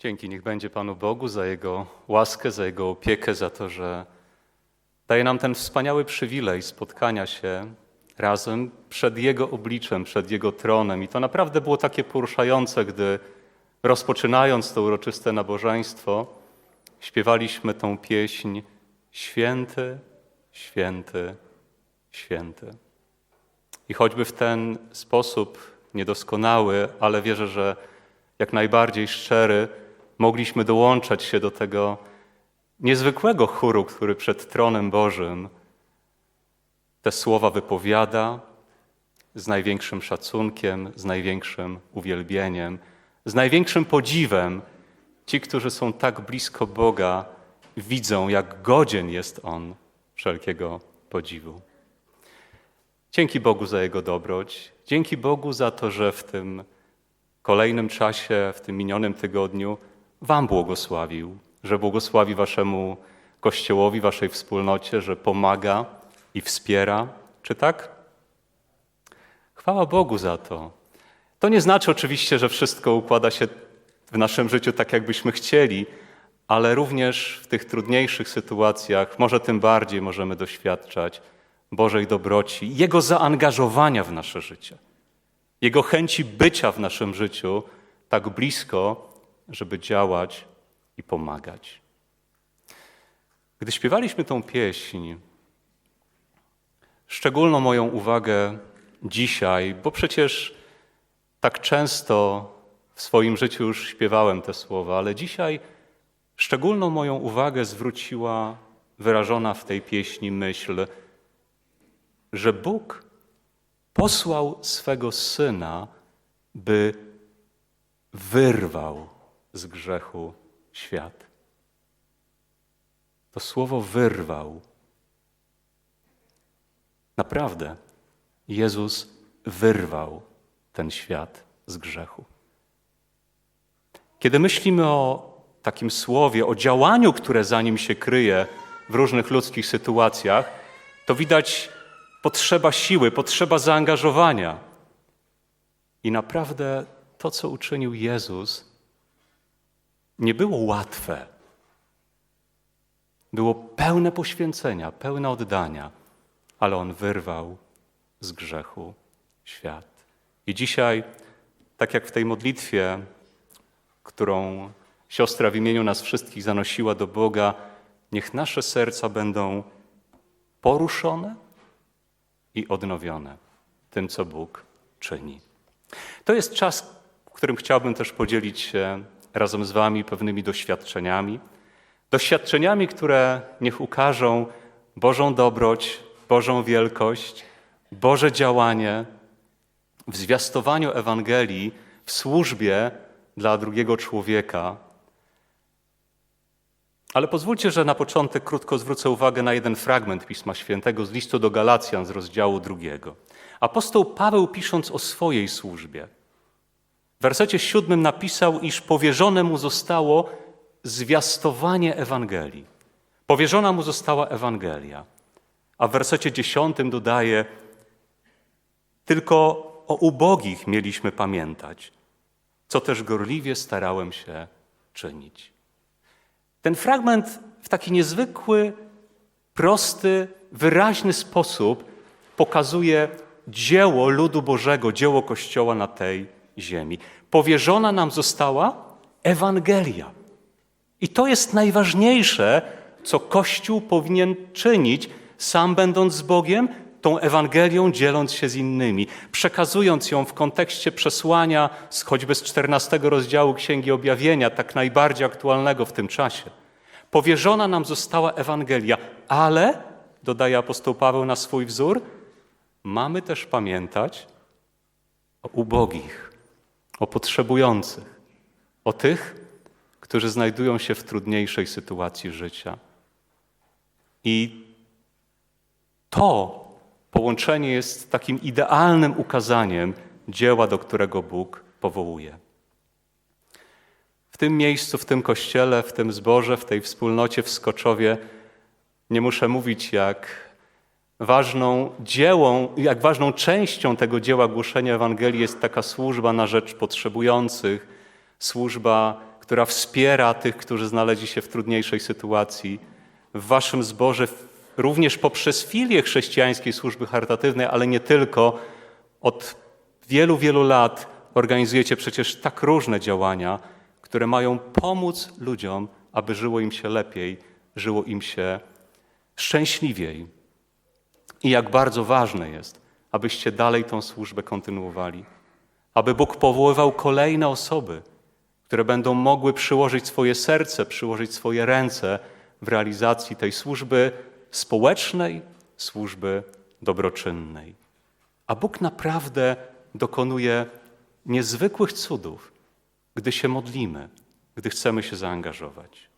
Dzięki niech będzie Panu Bogu za Jego łaskę, za Jego opiekę, za to, że daje nam ten wspaniały przywilej spotkania się razem przed Jego obliczem, przed Jego tronem. I to naprawdę było takie poruszające, gdy rozpoczynając to uroczyste nabożeństwo, śpiewaliśmy tą pieśń Święty, święty, święty. I choćby w ten sposób niedoskonały, ale wierzę, że jak najbardziej szczery, mogliśmy dołączać się do tego niezwykłego chóru, który przed tronem Bożym te słowa wypowiada z największym szacunkiem, z największym uwielbieniem, z największym podziwem. Ci, którzy są tak blisko Boga, widzą, jak godzien jest On wszelkiego podziwu. Dzięki Bogu za Jego dobroć, dzięki Bogu za to, że w tym kolejnym czasie, w tym minionym tygodniu Wam błogosławił, że błogosławi Waszemu Kościołowi, Waszej wspólnocie, że pomaga i wspiera. Czy tak? Chwała Bogu za to. To nie znaczy oczywiście, że wszystko układa się w naszym życiu tak, jakbyśmy chcieli, ale również w tych trudniejszych sytuacjach, może tym bardziej możemy doświadczać Bożej dobroci, Jego zaangażowania w nasze życie, Jego chęci bycia w naszym życiu tak blisko, żeby działać i pomagać. Gdy śpiewaliśmy tą pieśń, szczególną moją uwagę dzisiaj, bo przecież tak często w swoim życiu już śpiewałem te słowa, ale dzisiaj szczególną moją uwagę zwróciła wyrażona w tej pieśni myśl, że Bóg posłał swego syna, by wyrwał z grzechu świat. To słowo wyrwał. Naprawdę, Jezus wyrwał ten świat z grzechu. Kiedy myślimy o takim słowie, o działaniu, które za nim się kryje w różnych ludzkich sytuacjach, to widać potrzeba siły, potrzeba zaangażowania. I naprawdę to, co uczynił Jezus, nie było łatwe. Było pełne poświęcenia, pełne oddania, ale On wyrwał z grzechu świat. I dzisiaj, tak jak w tej modlitwie, którą siostra w imieniu nas wszystkich zanosiła do Boga, niech nasze serca będą poruszone i odnowione tym, co Bóg czyni. To jest czas, w którym chciałbym też podzielić się razem z Wami pewnymi doświadczeniami. Doświadczeniami, które niech ukażą Bożą dobroć, Bożą wielkość, Boże działanie w zwiastowaniu Ewangelii, w służbie dla drugiego człowieka. Ale pozwólcie, że na początek krótko zwrócę uwagę na jeden fragment Pisma Świętego z listu do Galacjan z rozdziału drugiego. Apostoł Paweł, pisząc o swojej służbie, w wersecie siódmym napisał, iż powierzone mu zostało zwiastowanie Ewangelii. Powierzona mu została Ewangelia. A w wersecie dziesiątym dodaje, tylko o ubogich mieliśmy pamiętać, co też gorliwie starałem się czynić. Ten fragment w taki niezwykły, prosty, wyraźny sposób pokazuje dzieło ludu Bożego, dzieło Kościoła na tej ziemi. Powierzona nam została Ewangelia. I to jest najważniejsze, co Kościół powinien czynić, sam będąc z Bogiem, tą Ewangelią dzieląc się z innymi, przekazując ją w kontekście przesłania z choćby z 14 rozdziału Księgi Objawienia, tak najbardziej aktualnego w tym czasie. Powierzona nam została Ewangelia, ale, dodaje apostoł Paweł na swój wzór, mamy też pamiętać o ubogich, o potrzebujących, o tych, którzy znajdują się w trudniejszej sytuacji życia. I to połączenie jest takim idealnym ukazaniem dzieła, do którego Bóg powołuje. W tym miejscu, w tym kościele, w tym zborze, w tej wspólnocie w Skoczowie nie muszę mówić, jak ważną dziełą, jak ważną częścią tego dzieła głoszenia Ewangelii jest taka służba na rzecz potrzebujących, służba, która wspiera tych, którzy znaleźli się w trudniejszej sytuacji. W Waszym zborze również poprzez filię chrześcijańskiej służby charytatywnej, ale nie tylko. Od wielu, wielu lat organizujecie przecież tak różne działania, które mają pomóc ludziom, aby żyło im się lepiej, żyło im się szczęśliwiej. I jak bardzo ważne jest, abyście dalej tą służbę kontynuowali, aby Bóg powoływał kolejne osoby, które będą mogły przyłożyć swoje serce, przyłożyć swoje ręce w realizacji tej służby społecznej, służby dobroczynnej. A Bóg naprawdę dokonuje niezwykłych cudów, gdy się modlimy, gdy chcemy się zaangażować.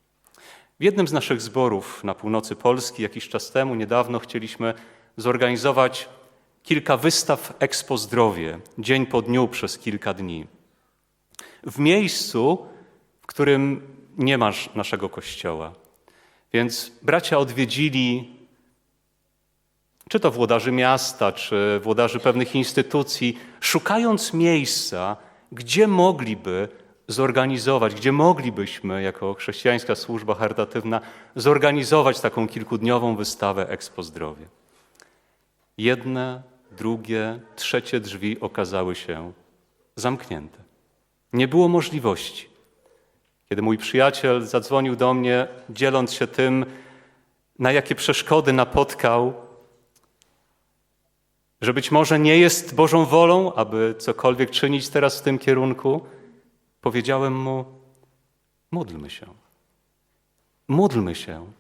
W jednym z naszych zborów na północy Polski jakiś czas temu, niedawno, chcieliśmy zorganizować kilka wystaw Expo Zdrowie, dzień po dniu przez kilka dni. W miejscu, w którym nie masz naszego kościoła. Więc bracia odwiedzili, czy to włodarzy miasta, czy włodarzy pewnych instytucji, szukając miejsca, gdzie mogliby zorganizować, gdzie moglibyśmy, jako chrześcijańska służba charytatywna, zorganizować taką kilkudniową wystawę Expo Zdrowie. Jedne, drugie, trzecie drzwi okazały się zamknięte. Nie było możliwości. Kiedy mój przyjaciel zadzwonił do mnie, dzieląc się tym, na jakie przeszkody napotkał, że być może nie jest Bożą wolą, aby cokolwiek czynić teraz w tym kierunku, powiedziałem mu: módlmy się. Módlmy się.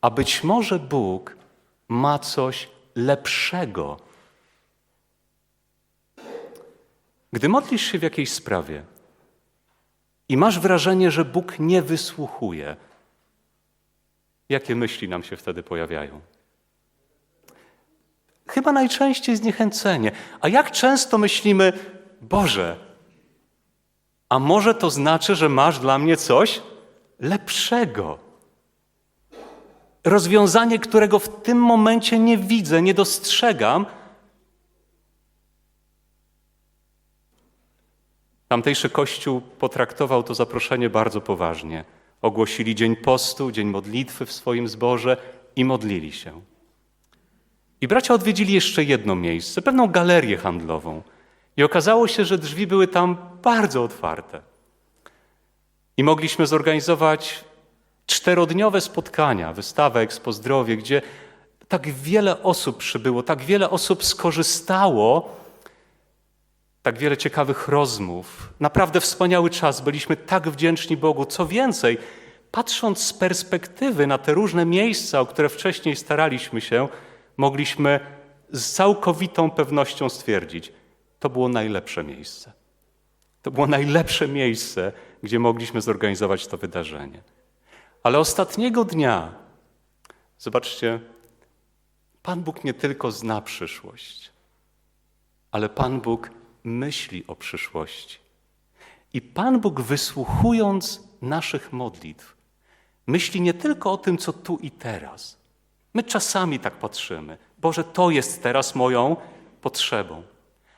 A być może Bóg ma coś lepszego. Gdy modlisz się w jakiejś sprawie i masz wrażenie, że Bóg nie wysłuchuje, jakie myśli nam się wtedy pojawiają? Chyba najczęściej zniechęcenie. A jak często myślimy, Boże, a może to znaczy, że masz dla mnie coś lepszego? Rozwiązanie, którego w tym momencie nie widzę, nie dostrzegam. Tamtejszy kościół potraktował to zaproszenie bardzo poważnie. Ogłosili dzień postu, dzień modlitwy w swoim zborze i modlili się. I bracia odwiedzili jeszcze jedno miejsce, pewną galerię handlową. I okazało się, że drzwi były tam bardzo otwarte. I mogliśmy zorganizować czterodniowe spotkania, wystawę Expo Zdrowie, gdzie tak wiele osób przybyło, tak wiele osób skorzystało, tak wiele ciekawych rozmów. Naprawdę wspaniały czas. Byliśmy tak wdzięczni Bogu. Co więcej, patrząc z perspektywy na te różne miejsca, o które wcześniej staraliśmy się, mogliśmy z całkowitą pewnością stwierdzić, to było najlepsze miejsce. To było najlepsze miejsce, gdzie mogliśmy zorganizować to wydarzenie. Ale ostatniego dnia, zobaczcie, Pan Bóg nie tylko zna przyszłość, ale Pan Bóg myśli o przyszłości. I Pan Bóg, wysłuchując naszych modlitw, myśli nie tylko o tym, co tu i teraz. My czasami tak patrzymy. Boże, to jest teraz moją potrzebą.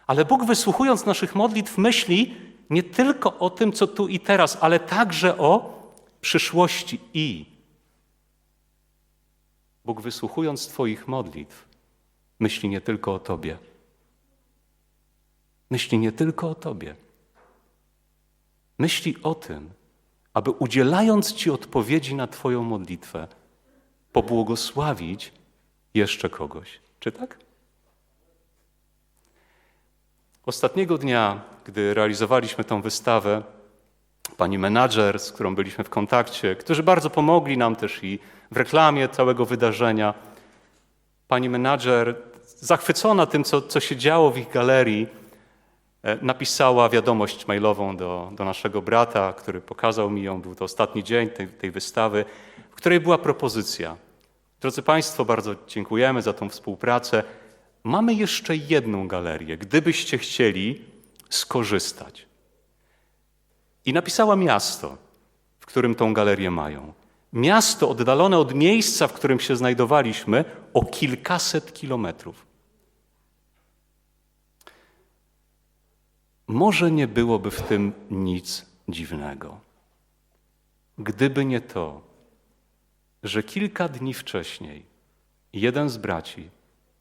Ale Bóg, wysłuchując naszych modlitw, myśli nie tylko o tym, co tu i teraz, ale także o przyszłości i. Bóg, wysłuchując Twoich modlitw, myśli nie tylko o Tobie. Myśli nie tylko o Tobie. Myśli o tym, aby udzielając Ci odpowiedzi na Twoją modlitwę, pobłogosławić jeszcze kogoś. Czy tak? Ostatniego dnia, gdy realizowaliśmy tą wystawę, pani menadżer, z którą byliśmy w kontakcie, którzy bardzo pomogli nam też i w reklamie całego wydarzenia, pani menadżer, zachwycona tym, co, co się działo w ich galerii, e, napisała wiadomość mailową do, do naszego brata, który pokazał mi ją. Był to ostatni dzień tej, tej wystawy, w której była propozycja. Drodzy Państwo, bardzo dziękujemy za tą współpracę. Mamy jeszcze jedną galerię, gdybyście chcieli skorzystać. I napisała miasto, w którym tą galerię mają. Miasto oddalone od miejsca, w którym się znajdowaliśmy, o kilkaset kilometrów. Może nie byłoby w tym nic dziwnego. gdyby nie to, że kilka dni wcześniej jeden z braci,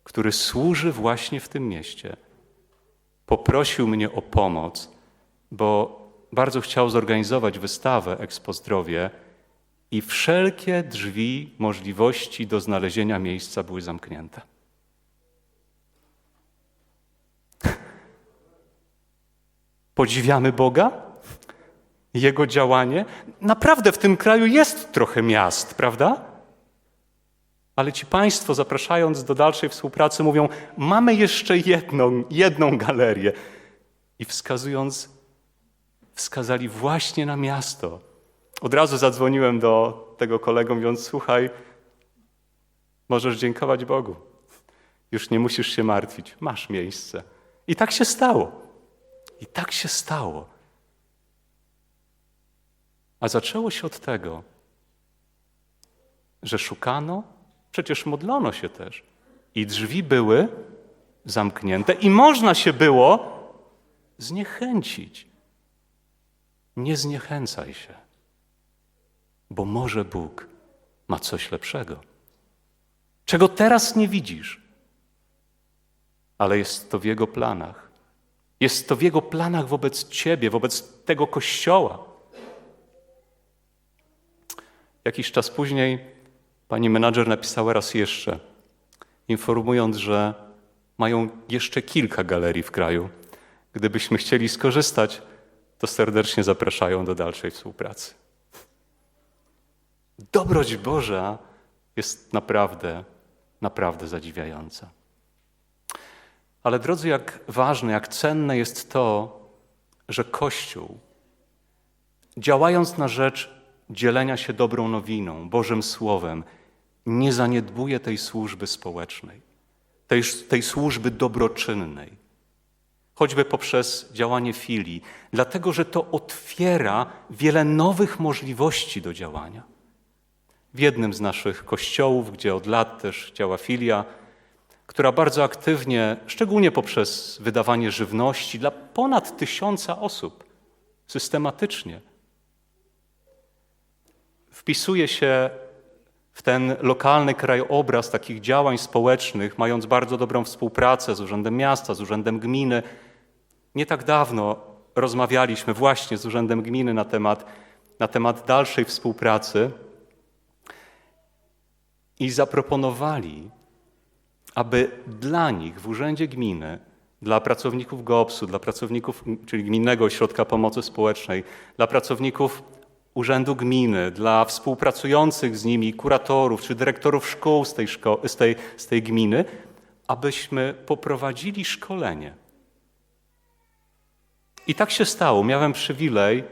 który służy właśnie w tym mieście, poprosił mnie o pomoc, bo bardzo chciał zorganizować wystawę Expo Zdrowie i wszelkie drzwi możliwości do znalezienia miejsca były zamknięte. Podziwiamy Boga? Jego działanie? Naprawdę w tym kraju jest trochę miast, prawda? Ale ci Państwo, zapraszając do dalszej współpracy, mówią: Mamy jeszcze jedną, jedną galerię. I wskazując, wskazali właśnie na miasto. Od razu zadzwoniłem do tego kolegą, mówiąc: Słuchaj, możesz dziękować Bogu. Już nie musisz się martwić, masz miejsce. I tak się stało. I tak się stało. A zaczęło się od tego, że szukano, przecież modlono się też, i drzwi były zamknięte, i można się było zniechęcić. Nie zniechęcaj się, bo może Bóg ma coś lepszego, czego teraz nie widzisz, ale jest to w Jego planach. Jest to w Jego planach wobec Ciebie, wobec tego Kościoła. Jakiś czas później pani menadżer napisała raz jeszcze, informując, że mają jeszcze kilka galerii w kraju. Gdybyśmy chcieli skorzystać, to serdecznie zapraszają do dalszej współpracy. Dobroć Boża jest naprawdę, naprawdę zadziwiająca. Ale drodzy, jak ważne, jak cenne jest to, że Kościół, działając na rzecz dzielenia się dobrą nowiną, Bożym Słowem, nie zaniedbuje tej służby społecznej, tej, tej służby dobroczynnej, choćby poprzez działanie filii, dlatego że to otwiera wiele nowych możliwości do działania. W jednym z naszych kościołów, gdzie od lat też działa filia, która bardzo aktywnie, szczególnie poprzez wydawanie żywności dla ponad tysiąca osób, systematycznie wpisuje się w ten lokalny krajobraz takich działań społecznych, mając bardzo dobrą współpracę z Urzędem Miasta, z Urzędem Gminy. Nie tak dawno rozmawialiśmy właśnie z Urzędem Gminy na temat, na temat dalszej współpracy i zaproponowali aby dla nich w Urzędzie Gminy, dla pracowników GOPS-u, dla pracowników, czyli Gminnego Ośrodka Pomocy Społecznej, dla pracowników Urzędu Gminy, dla współpracujących z nimi kuratorów czy dyrektorów szkół z tej, szko- z tej, z tej gminy, abyśmy poprowadzili szkolenie. I tak się stało. Miałem przywilej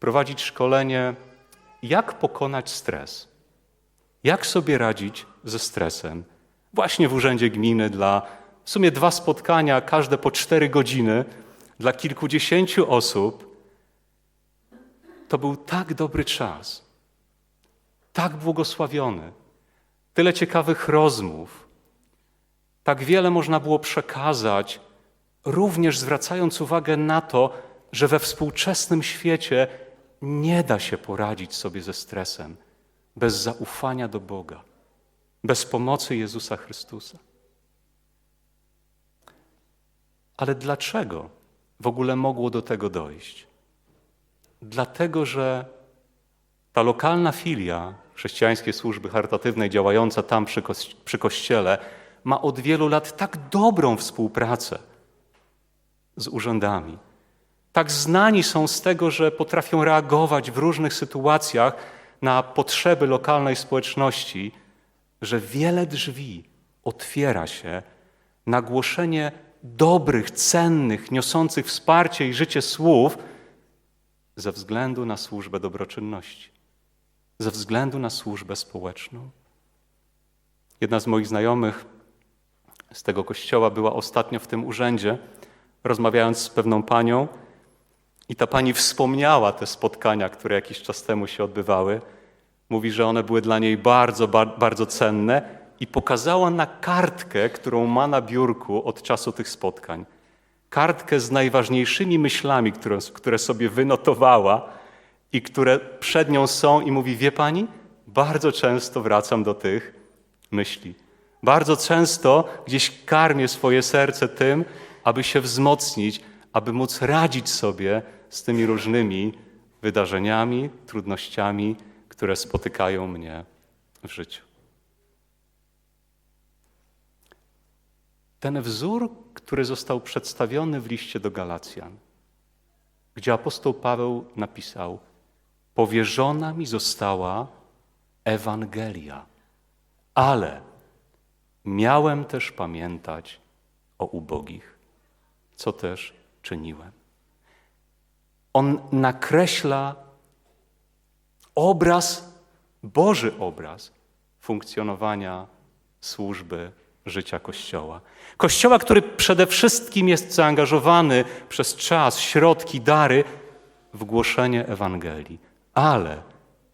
prowadzić szkolenie, jak pokonać stres, jak sobie radzić ze stresem właśnie w Urzędzie Gminy dla w sumie dwa spotkania, każde po cztery godziny, dla kilkudziesięciu osób. To był tak dobry czas, tak błogosławiony, tyle ciekawych rozmów, tak wiele można było przekazać, również zwracając uwagę na to, że we współczesnym świecie nie da się poradzić sobie ze stresem bez zaufania do Boga bez pomocy Jezusa Chrystusa. Ale dlaczego w ogóle mogło do tego dojść? Dlatego, że ta lokalna filia chrześcijańskiej służby charytatywnej działająca tam przy, przy kościele ma od wielu lat tak dobrą współpracę z urzędami. Tak znani są z tego, że potrafią reagować w różnych sytuacjach na potrzeby lokalnej społeczności że wiele drzwi otwiera się na głoszenie dobrych, cennych, niosących wsparcie i życie słów ze względu na służbę dobroczynności, ze względu na służbę społeczną. Jedna z moich znajomych z tego kościoła była ostatnio w tym urzędzie, rozmawiając z pewną panią, i ta pani wspomniała te spotkania, które jakiś czas temu się odbywały. Mówi, że one były dla niej bardzo, bardzo cenne i pokazała na kartkę, którą ma na biurku od czasu tych spotkań. Kartkę z najważniejszymi myślami, które, które sobie wynotowała i które przed nią są, i mówi: Wie pani, bardzo często wracam do tych myśli. Bardzo często gdzieś karmię swoje serce tym, aby się wzmocnić, aby móc radzić sobie z tymi różnymi wydarzeniami, trudnościami, które spotykają mnie w życiu. Ten wzór, który został przedstawiony w liście do Galacjan, gdzie apostoł Paweł napisał: Powierzona mi została Ewangelia, ale miałem też pamiętać o ubogich, co też czyniłem. On nakreśla obraz, Boży obraz funkcjonowania służby życia Kościoła. Kościoła, który przede wszystkim jest zaangażowany przez czas, środki, dary w głoszenie Ewangelii, ale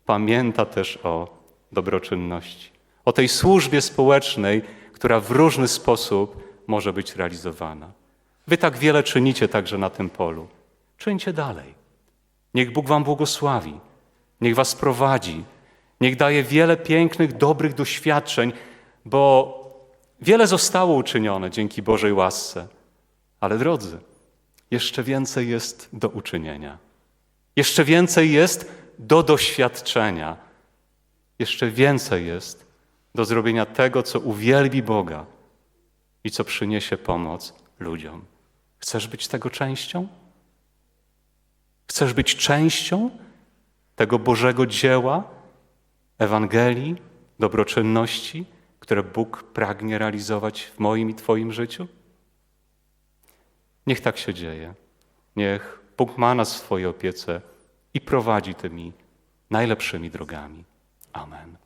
pamięta też o dobroczynności, o tej służbie społecznej, która w różny sposób może być realizowana. Wy tak wiele czynicie także na tym polu. Czyńcie dalej. Niech Bóg Wam błogosławi, niech Was prowadzi, niech daje wiele pięknych, dobrych doświadczeń, bo wiele zostało uczynione dzięki Bożej łasce. Ale drodzy, jeszcze więcej jest do uczynienia. Jeszcze więcej jest do doświadczenia. Jeszcze więcej jest do zrobienia tego, co uwielbi Boga i co przyniesie pomoc ludziom. Chcesz być tego częścią? Chcesz być częścią tego Bożego dzieła, Ewangelii, dobroczynności, które Bóg pragnie realizować w moim i Twoim życiu? Niech tak się dzieje. Niech Bóg ma nas w swojej opiece i prowadzi tymi najlepszymi drogami. Amen.